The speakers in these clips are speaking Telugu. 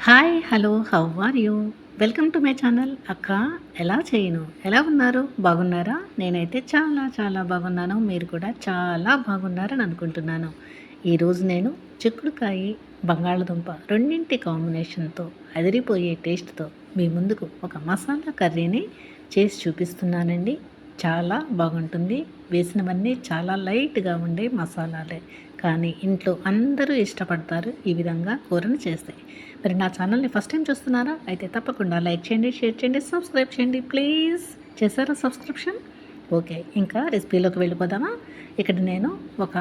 Hi hello how are you? Welcome to my channel. అక్క ఎలా చేయను? ఎలా ఉన్నారు? బాగున్నారా? నేనైతే చాలా చాలా బాగున్నాను. మీరు కూడా చాలా బాగున్నారని అనుకుంటున్నాను. ఈరోజు నేను చిక్కుడుకాయ బంగాళదుంప రెండింటి కాంబినేషన్తో అదిరిపోయే టేస్ట్తో మీ ముందుకు ఒక మసాలా కర్రీని చేసి చూపిస్తున్నానండి. చాలా బాగుంటుంది. వేసినవన్నీ చాలా లైట్గా ఉండే మసాలాలే. కానీ ఇంట్లో అందరూ ఇష్టపడతారు ఈ విధంగా కూరని చేస్తే. మరి నా ఛానల్ని ఫస్ట్ టైం చూస్తున్నారా? అయితే తప్పకుండా లైక్ చేయండి షేర్ చేయండి సబ్స్క్రైబ్ చేయండి ప్లీజ్. చేశారా సబ్స్క్రిప్షన్? ఓకే ఇంకా రెసిపీలోకి వెళ్ళిపోదామా? ఇక్కడ నేను ఒక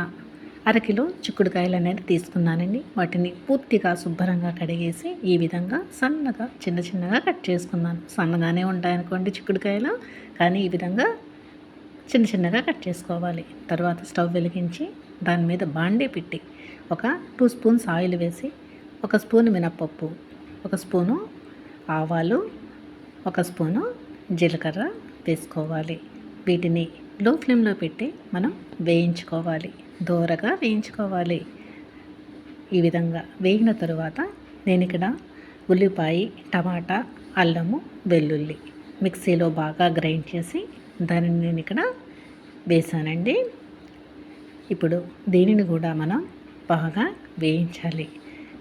అరకిలో చిక్కుడుకాయలు అనేది తీసుకున్నానండి. వాటిని పూర్తిగా శుభ్రంగా కడిగేసి ఈ విధంగా సన్నగా చిన్న చిన్నగా కట్ చేసుకున్నాను. సన్నగానే ఉంటాయనుకోండి చిక్కుడుకాయలు కానీ ఈ విధంగా చిన్న చిన్నగా కట్ చేసుకోవాలి. తర్వాత స్టవ్ వెలిగించి దాని మీద బాండీ పెట్టి ఒక టూ స్పూన్స్ ఆయిల్ వేసి ఒక స్పూన్ మినప్పప్పు ఒక స్పూను ఆవాలు ఒక స్పూను జీలకర్ర వేసుకోవాలి. వీటిని లో ఫ్లేమ్లో పెట్టి మనం వేయించుకోవాలి. దూరగా వేయించుకోవాలి. ఈ విధంగా వేగిన తరువాత నేను ఇక్కడ ఉల్లిపాయ టమాటా అల్లము వెల్లుల్లి మిక్సీలో బాగా గ్రైండ్ చేసి దానిని నేను ఇక్కడ వేసానండి. ఇప్పుడు దీనిని కూడా మనం బాగా వేయించాలి.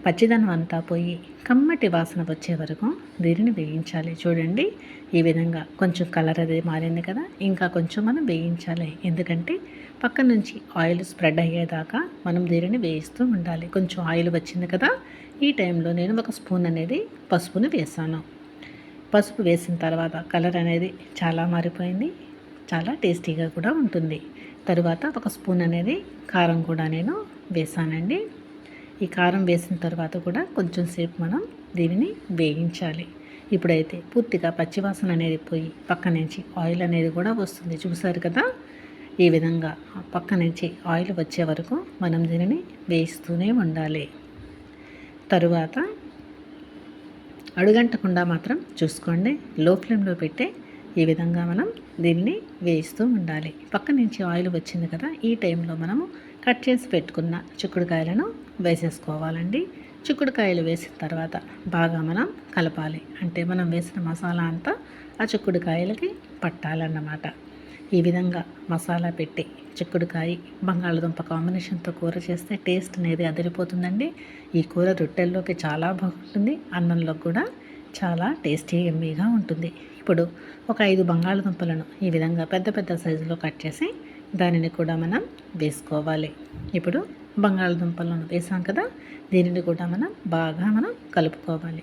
పచ్చిదనం అంతా పోయి కమ్మటి వాసన వచ్చే వరకు దీనిని వేయించాలి. చూడండి ఈ విధంగా కొంచెం కలర్ అది మారింది కదా ఇంకా కొంచెం మనం వేయించాలి. ఎందుకంటే పక్క నుంచి ఆయిల్ స్ప్రెడ్ అయ్యేదాకా మనం దీనిని వేయిస్తూ ఉండాలి. కొంచెం ఆయిల్ వచ్చింది కదా ఈ టైంలో నేను ఒక స్పూన్ అనేది పసుపుని వేసాను. పసుపు వేసిన తర్వాత కలర్ అనేది చాలా మారిపోయింది చాలా టేస్టీగా కూడా ఉంటుంది. తరువాత ఒక స్పూన్ అనేది కారం కూడా నేను వేసానండి. ఈ కారం వేసిన తర్వాత కూడా కొంచెం సేపు మనం దీనిని వేయించాలి. ఇప్పుడైతే పూర్తిగా పచ్చివాసన అనేది పోయి పక్క నుంచి ఆయిల్ అనేది కూడా వస్తుంది. చూసారు కదా? ఈ విధంగా పక్క నుంచి ఆయిల్ వచ్చే వరకు మనం దీనిని వేయిస్తూనే ఉండాలి. తరువాత అడుగంటకుండా మాత్రం చూసుకోండి. లో ఫ్లేమ్లో పెట్టే ఈ విధంగా మనం దీన్ని వేయిస్తూ ఉండాలి. పక్క నుంచి ఆయిల్ వచ్చింది కదా ఈ టైంలో మనము కట్ చేసి పెట్టుకున్న చిక్కుడుకాయలను వేసేసుకోవాలండి. చిక్కుడుకాయలు వేసిన తర్వాత బాగా మనం కలపాలి. అంటే మనం వేసిన మసాలా అంతా ఆ చిక్కుడుకాయలకి పట్టాలన్నమాట. ఈ విధంగా మసాలా పెట్టి చిక్కుడుకాయ బంగాళదుంప కాంబినేషన్తో కూర చేస్తే టేస్ట్ అనేది అదిరిపోతుందండి. ఈ కూర రొట్టెల్లోకి చాలా బాగుంటుంది. అన్నంలో కూడా చాలా టేస్టీ ఎమ్మీగా ఉంటుంది. ఇప్పుడు ఒక ఐదు బంగాళదుంపలను ఈ విధంగా పెద్ద పెద్ద సైజులో కట్ చేసి దానిని కూడా మనం వేసుకోవాలి. ఇప్పుడు బంగాళదుంపలను వేసాం కదా దీనిని కూడా మనం బాగా మనం కలుపుకోవాలి.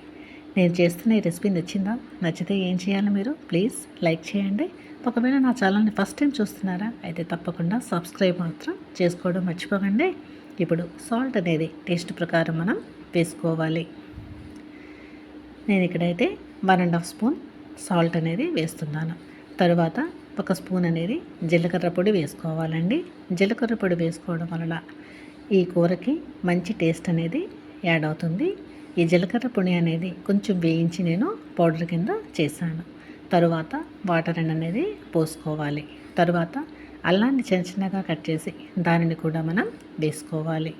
నేను చేస్తున్న ఈ రెసిపీ నచ్చిందా? నచ్చితే ఏం చేయాలి మీరు? ప్లీజ్ లైక్ చేయండి. ఒకవేళ నా ఛానల్ని ఫస్ట్ టైం చూస్తున్నారా అయితే తప్పకుండా సబ్స్క్రైబ్ మాత్రం చేసుకోవడం మర్చిపోకండి. ఇప్పుడు సాల్ట్ అనేది టేస్ట్ ప్రకారం మనం వేసుకోవాలి. నేను ఇక్కడైతే one and half spoon salt అనేది వేస్తున్నాను. తరువాత ఒక స్పూన్ అనేది జీలకర్ర పొడి వేసుకోవాలండి. జీలకర్ర పొడి వేసుకోవడం వలన ఈ కూరకి మంచి టేస్ట్ అనేది యాడ్ అవుతుంది. ఈ జీలకర్ర పొడి అనేది కొంచెం వేయించి నేను పౌడర్ కింద చేశాను. తరువాత వాటర్ అనేది పోసుకోవాలి. తరువాత అల్లాన్ని చిన్న చిన్నగా కట్ చేసి దానిని కూడా మనం వేసుకోవాలి.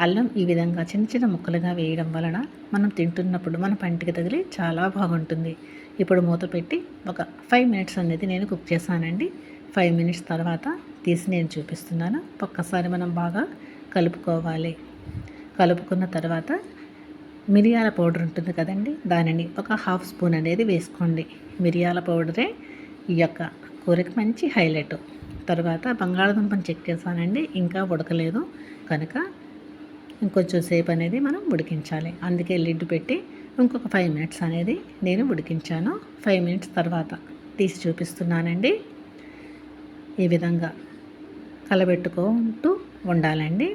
అల్లం ఈ విధంగా చిన్న చిన్న ముక్కలుగా వేయడం వలన మనం తింటున్నప్పుడు మన పంటికి తగిలి చాలా బాగుంటుంది. ఇప్పుడు మూత పెట్టి ఒక ఫైవ్ మినిట్స్ అనేది నేను కుక్ చేశానండి. ఫైవ్ మినిట్స్ తర్వాత తీసి నేను చూపిస్తున్నాను. ఒక్కసారి మనం బాగా కలుపుకోవాలి. కలుపుకున్న తర్వాత మిరియాల పౌడర్ ఉంటుంది కదండి దానిని ఒక హాఫ్ స్పూన్ అనేది వేసుకోండి. మిరియాల పౌడరే ఈ యొక్క కూరకి మంచి హైలైట్ తర్వాత బంగాళదుంపని చెక్ చేశానండి ఇంకా ఉడకలేదు. కనుక ఇంకొంచెం సేపు అనేది మనం ఉడికించాలి. అందుకే లిడ్ పెట్టి ఇంకొక ఫైవ్ మినిట్స్ అనేది నేను ఉడికించాను. ఫైవ్ మినిట్స్ తర్వాత తీసి చూపిస్తున్నానండి. ఈ విధంగా కలబెట్టుకుంటూ ఉండాలండి.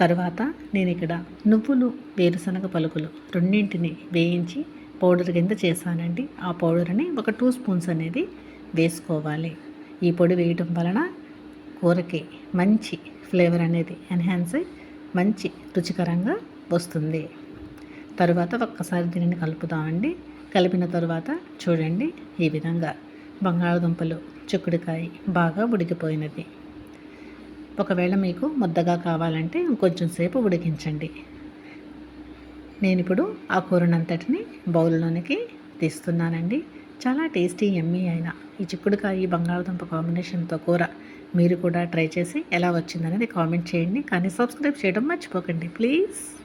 తర్వాత నేను ఇక్కడ నువ్వులు వేరుశనగ పలుకులు రెండింటిని వేయించి పౌడర్ కింద చేశానండి. ఆ పౌడర్ని ఒక టూ స్పూన్స్ అనేది వేసుకోవాలి. ఈ పొడి వేయటం వలన కూరకి మంచి ఫ్లేవర్ అనేది ఎన్హాన్స్ మంచి రుచికరంగా వస్తుంది. తరువాత ఒక్కసారి దీనిని కలుపుదామండి. కలిపిన తరువాత చూడండి ఈ విధంగా బంగాళదుంపలు చిక్కుడుకాయ బాగా ఉడికిపోయినది ఒకవేళ మీకు ముద్దగా కావాలంటే ఇంకొంచెం సేపు ఉడికించండి. నేను ఇప్పుడు ఆ కూరనంతటిని బౌల్లోనికి తీస్తున్నానండి. చాలా టేస్టీ ఎమ్మీ అయిన ఈ చిక్కుడుకాయ బంగాళదుంప కాంబినేషన్తో కూర మీరు కూడా ట్రై చేసి ఎలా వచ్చిందనేది కామెంట్ చేయండి. కానీ సబ్స్క్రైబ్ చేయడం మర్చిపోకండి. ప్లీజ్.